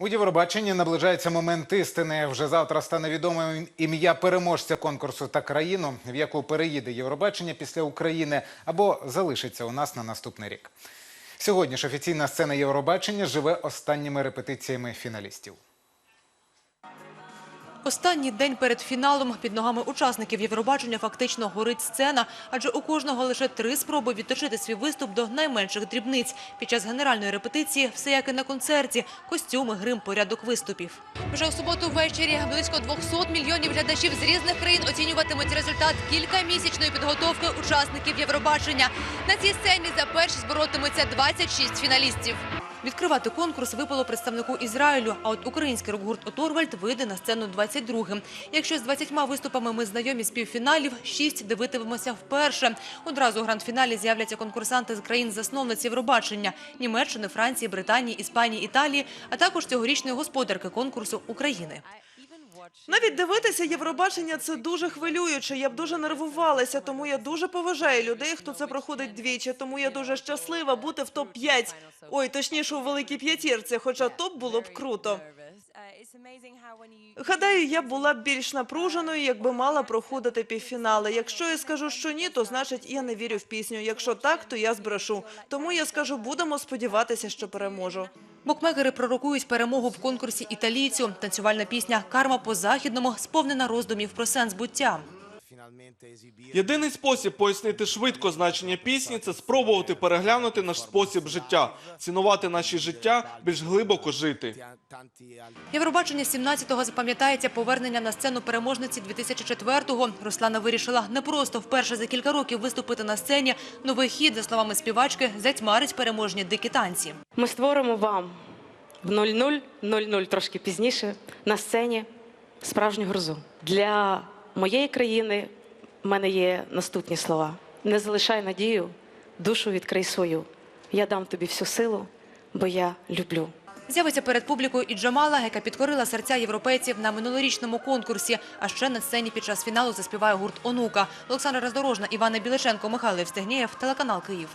У Євробаченні наближається момент істини. Вже завтра стане відомим ім'я переможця конкурсу та країну, в яку переїде Євробачення після України або залишиться у нас на наступний рік. Сьогодні ж офіційна сцена Євробачення живе останніми репетиціями фіналістів. Останній день перед фіналом під ногами учасників Євробачення фактично горить сцена, адже у кожного лише три спроби відточити свій виступ до найменших дрібниць. Під час генеральної репетиції все як і на концерті – костюми, грим, порядок виступів. Вже у суботу ввечері близько 200 мільйонів глядачів з різних країн оцінюватимуть результат кількамісячної підготовки учасників Євробачення. На цій сцені за першість боротимуться 26 фіналістів. Відкривати конкурс випало представнику Ізраїлю, а от український рок-гурт «Оторвальд» вийде на сцену 22-м. Якщо з 20 виступами ми знайомі з півфіналів, шість дивитимемося вперше. Одразу у гранд-фіналі з'являться конкурсанти з країн-засновниць Євробачення – Німеччини, Франції, Британії, Іспанії, Італії, а також цьогорічної господарки конкурсу України. Навіть дивитися Євробачення це дуже хвилююче. Я б дуже нервувалася, тому я дуже поважаю людей, хто це проходить двічі. Тому я дуже щаслива бути в топ 5 Ой, точніше у великій п'ятірці, хоча топ було б круто. Гадаю, я була б більш напруженою, якби мала проходити півфінали. Якщо я скажу, що ні, то значить я не вірю в пісню. Якщо так, то я збрешу. Тому я скажу, будемо сподіватися, що переможу. Букмекери пророкують перемогу в конкурсі італійцю. Танцювальна пісня «Карма по-західному» сповнена роздумів про сенс буття. Єдиний спосіб пояснити швидко значення пісні це спробувати переглянути наш спосіб життя, цінувати наші життя, більш глибоко жити. Євробачення 17-го запам'ятається повернення на сцену переможниці 2004-го. Руслана вирішила не просто вперше за кілька років виступити на сцені. Новий хід, за словами співачки, затьмарить переможні дикі танці. Ми створимо вам в 00.00 трошки пізніше на сцені справжню грозу. Для моєї країни в мене є наступні слова: не залишай надію, душу відкрий свою. Я дам тобі всю силу, бо я люблю. З'явиться перед публікою і Джамала, яка підкорила серця європейців на минулорічному конкурсі. А ще на сцені під час фіналу заспіває гурт «Онука». Олександра Роздорожна, Івана Біличенко, Михайло Євстигнєєв, телеканал «Київ».